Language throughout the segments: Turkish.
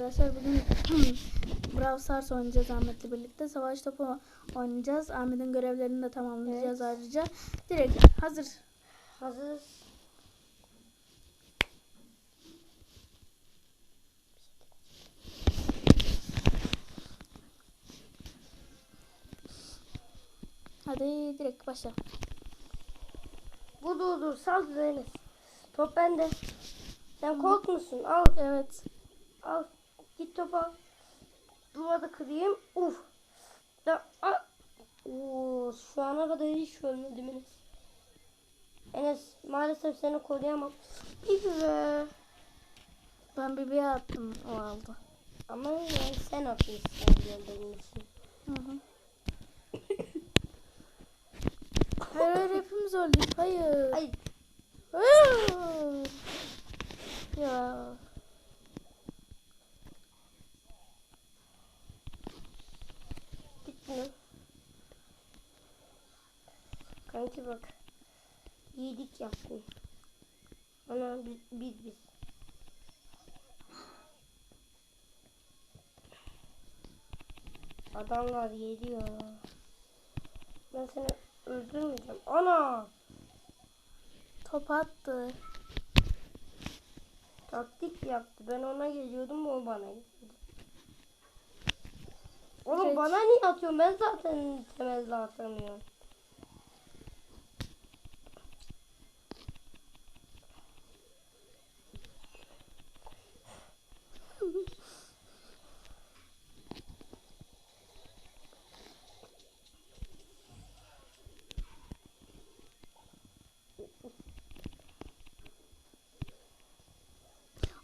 Arkadaşlar bugün Brawl Stars oynayacağız Ahmet'le birlikte. Savaş topu oynayacağız. Ahmet'in görevlerini de tamamlayacağız ayrıca. Direkt hazır. Hazır. Hadi direkt başla. Bu dur sal Enes. Top bende. Sen kork musun? Al Evet. al. Git topu al. Duvarda kırayım. Uf. Da, a. Oo, şu ana kadar hiç ölmedim Enes. Enes maalesef seni koruyamam. Bir be. Ben bebeğe attım. O aldı. Ama yani sen atmışsın diyor benim için. Hı hı. hayır hayır hepimiz öldük. Hayır. Ay Hayır. Ya. Gitme. Kanki bak. İyilik yaptın. Ana biz biz. biz. Adamlar geliyor. Ben seni öldürmeyeceğim. Ana! Top attı. Taktik yaptı. Ben ona geliyordum o bana geldi. Oğlum Geç. bana niye atıyorsun? Ben zaten temelde atamıyorum.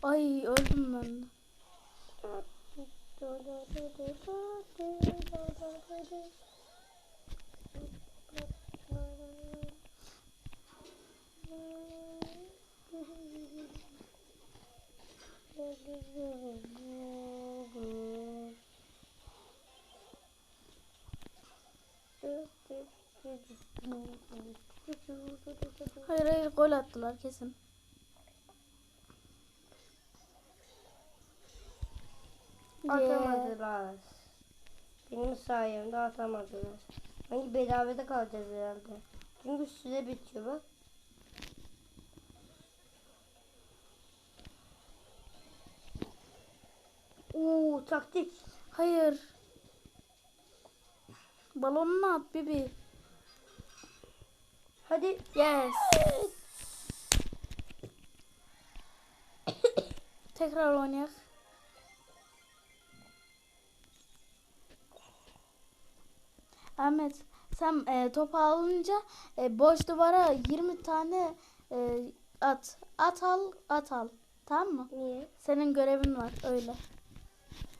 Ay öldüm ben. Hayır hayır gol attılar kesin. Atamadılar. Benim sayemde atamadılar. Hangi bedavada kalacağız herhalde. Çünkü süre bitiyor bak. Taktik. Hayır. Balonunu at Bibi. Hadi. Yes. Tekrar oynayak. Ahmet sen e, topu alınca e, boş duvara 20 tane e, at. At al, at al. Tamam mı? Niye? Senin görevin var öyle.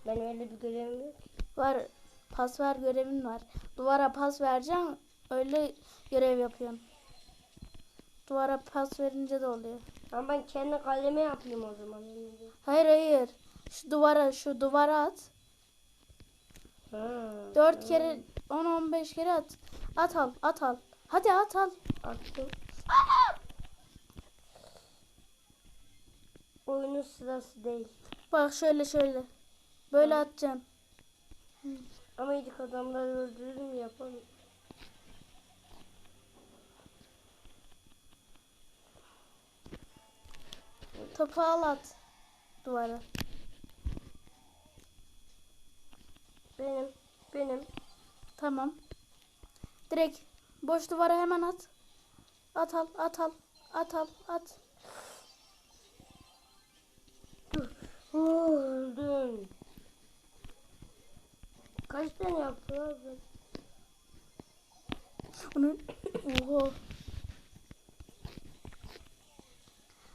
Ben öyle bir görevim yok. Var pas ver görevin var. Duvara pas vereceğim öyle görev yapıyorsun. Duvara pas verince de oluyor. Ama ben kendi kaleme yapayım o zaman. Hayır hayır. Şu duvara şu duvara at. Ha, 4 kere 10 15 kere at. At al at al. Hadi at al. attım. Oyunun sırası değil. Bak şöyle şöyle. Böyle atacaksın. Ama ilk adamları öldürürüm yapalım. Topu al at. Duvara. Benim, benim. Tamam. Direkt boş duvara hemen at. At al at al. At al at. Öldüm. Kaç tane yaptılar ben? Onu Oha.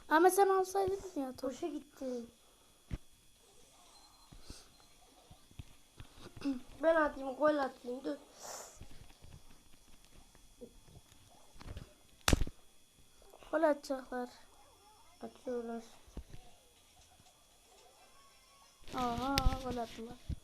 Ama sen alsaydın ya topu. Boşa gitti. ben atayım, gol atayım. Dur. Gol atacaklar. Atıyorlar. Aha gol attılar.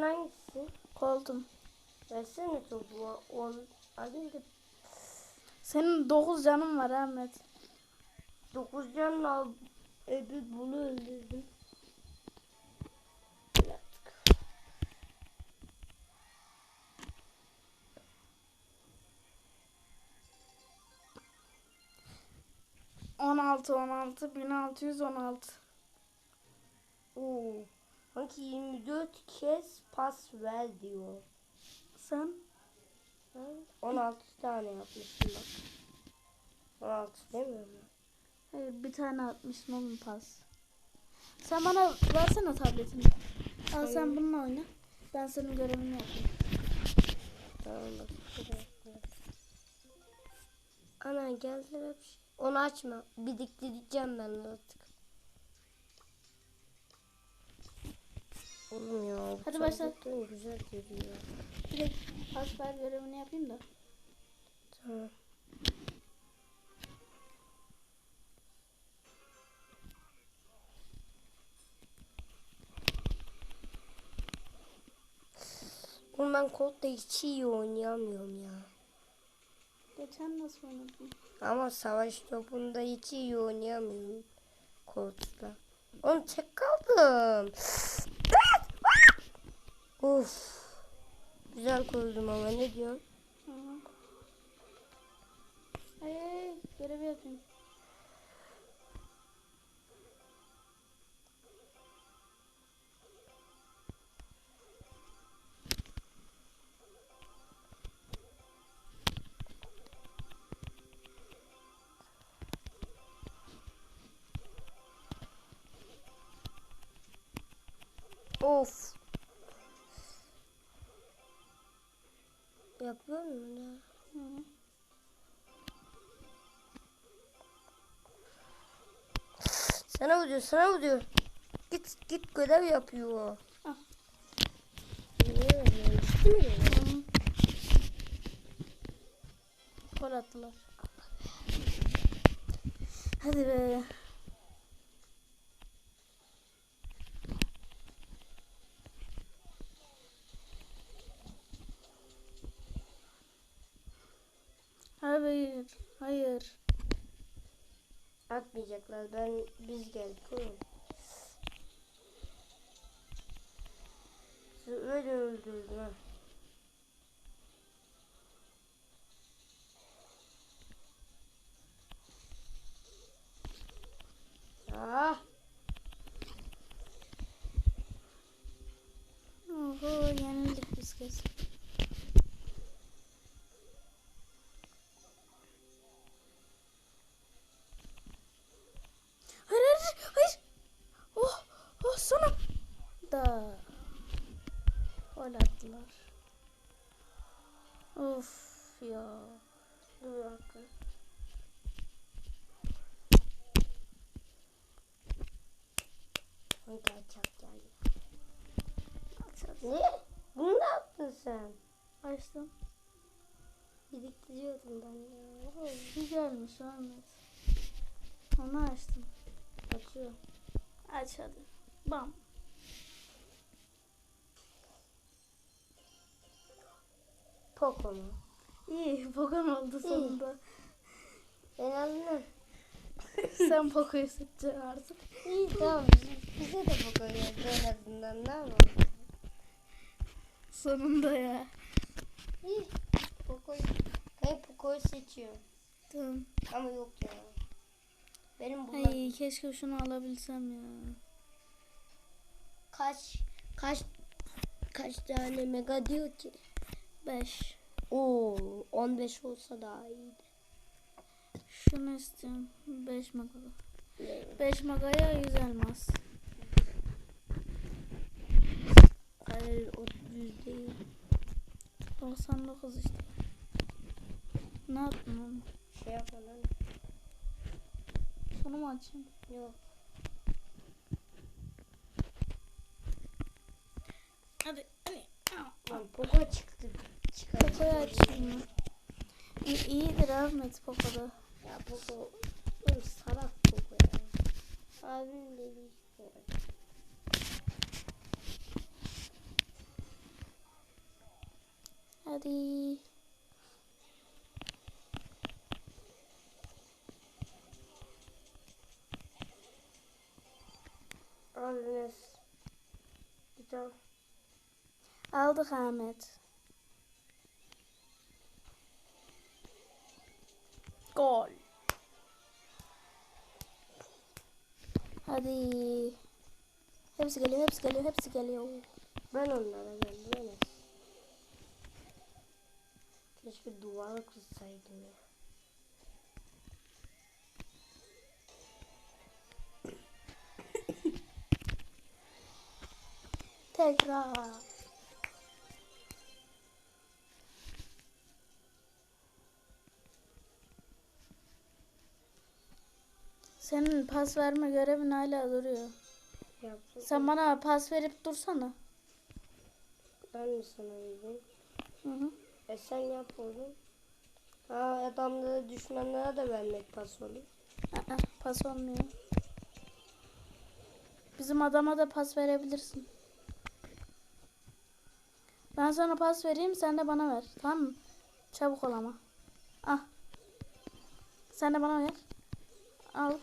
Sen hangisisin? Koltum. Versene topu. On, de Senin 9 canın var Ahmet. 9 canla öbür bunu öldürdüm. Artık. 16 16 1616. Oo. Sanki 24 kez pas ver diyor. Sen Ben 16 tane yapmışım bak. 16 demiyor mu? Hayır, bir tane atmışsın oğlum pas. Sen bana versene tabletini. Al sen Hayır. bununla oyna. Ben senin görevini yapayım. Tamam bak. Ana geldiler hep. Onu açma. Biriktireceğim ben artık. Oğlum ya. Hadi başla. Güzel geliyor. Direkt pas ver görevini yapayım da. Tamam. Oğlum ben kodda hiç iyi oynayamıyorum ya. Geçen nasıl oynadın? Ama savaş topunda hiç iyi oynayamıyorum kodda. Oğlum tek kaldım. Of. Güzel koydum ama ne ay, ay, görevi yapayım. Of. Yapıyor ya? Hı. Sana vuruyor, sana vuruyor. Git, git görev yapıyor. Ah. Niye öyle? Mi. Gol attılar. Hadi be. Hayır, hayır. Atmayacaklar. Ben biz geldik oğlum. Sizi Öyle öldürdüm ha. Ah, Oho, yenildik biz kez. Hayır, hayır, hayır. Oh, oh sana. Da. Gol attılar. Of ya. dur bir dakika. Hangi açak geldi? Ne? Bunu ne yaptın sen? Açtım. Biriktiriyordum ben ya. Güzelmiş Ahmet. Onu açtım. Açıyor. Aç hadi. Bam. Poco mu? İyi, Pokemon oldu sonunda. En azından. Sen Poco'yu seçeceksin artık. İyi tamam. Bize de Poco geldi en azından. Ne yapalım? Sonunda ya. İyi. Poco'yu. Ben Poco'yu seçiyorum. Tamam. Ama yok ya. Benim bu Ay keşke şunu alabilsem ya. kaç kaç kaç tane mega diyor ki? 5. Oo 15 olsa daha iyiydi. Şunu istiyorum. 5 maga. 5 magaya 100 elmas. Hayır o düz değil. 99 işte. Ne yaptın? Şey yapma lan. Şunu mu açayım? Yok. Hadi hadi. Lan Poco çıktı. Çıkar. Poco'yu açayım mı? İyi, iyidir Ahmet Poco'da. Ya Poco. Oğlum salak Poco ya. Abim dedi işte. Hadi. Al Enes. Git al. Aldık Ahmet. Gol. Hadi. Hepsi geliyor, hepsi geliyor, hepsi geliyor. Ben onlara geldim Enes. Keşke duvara kızsaydım ya. Tekrar. Senin pas verme görevin hala duruyor. Yapsın. Sen bana pas verip dursana. Ben mi sana vereyim? Hı hı. E sen yap oğlum. Ha adamlara düşmanlara da vermek pas olur. Aa, pas olmuyor. Bizim adama da pas verebilirsin. Ben sana pas vereyim sen de bana ver. Tamam mı? Çabuk ol ama. Ah. Sen de bana ver. Al.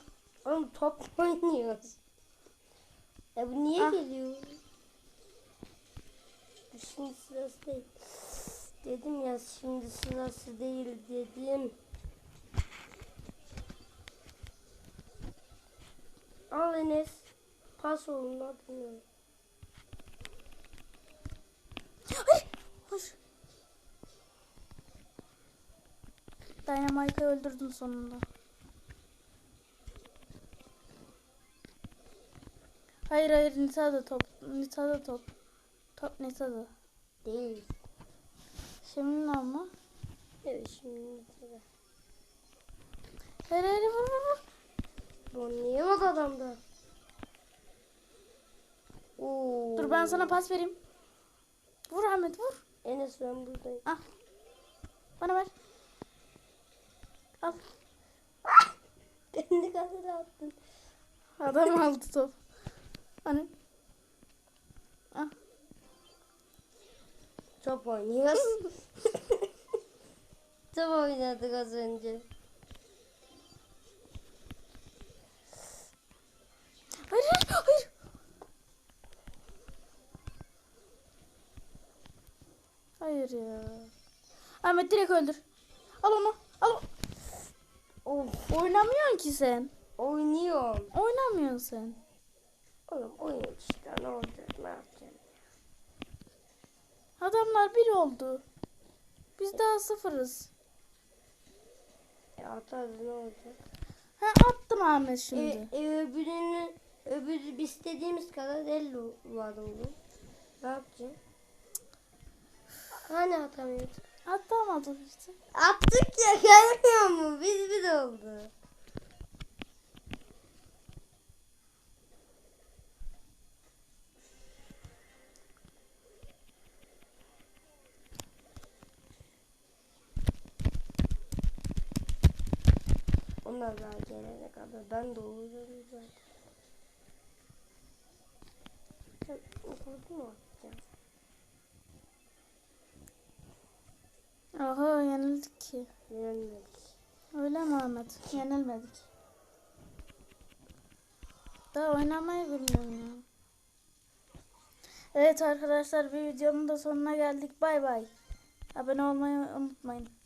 Oğlum top oynuyoruz. Ya bu niye Ah. geliyor? Şimdi sırası değil. Dedim ya şimdi sırası değil dedim. Al Enes. Pas olun. Hayır. Hayır. Dynamite'ı öldürdüm sonunda. Hayır hayır Nita'da top. Nita'da top. Top Nita'da. Değil. Şimdi ne ama? Evet şimdi sıra. Hayır hayır vur vur vur. Bu niye bak adamda? Oo. Dur ben sana pas vereyim. Vur Ahmet vur. Enes ben buradayım. Ah. Bana ver. Al. Kendi kadar attın. Adam aldı top. Hani. Ah. Top oynuyoruz. Top oynadık az önce. Hayır hayır hayır. Ya. Ahmet direkt öldür. Al onu. Al. Of Oynamıyorsun ki sen. oynuyorum. Oynamıyorsun sen. Oğlum oyun işte ne olacak ne yapacağım. Adamlar bir oldu. Biz daha sıfırız. Ya atarız ne olacak. Ha attım Ahmet şimdi. E, e, öbürünü öbürü istediğimiz kadar el var oğlum. Ne yapacağım? Hani atamıyorduk? Atamadım işte. Attık ya gelmiyor mu? Biz bir oldu. Onlar daha gelene kadar ben doğururum zaten. Sen okurdu mu atacağım? Oha yenildik ki. Yenilmedik. Öyle mi Ahmet? Yenilmedik. Daha oynamayı bilmiyorum ya. Evet arkadaşlar bir videonun da sonuna geldik. Bay bay. Abone olmayı unutmayın.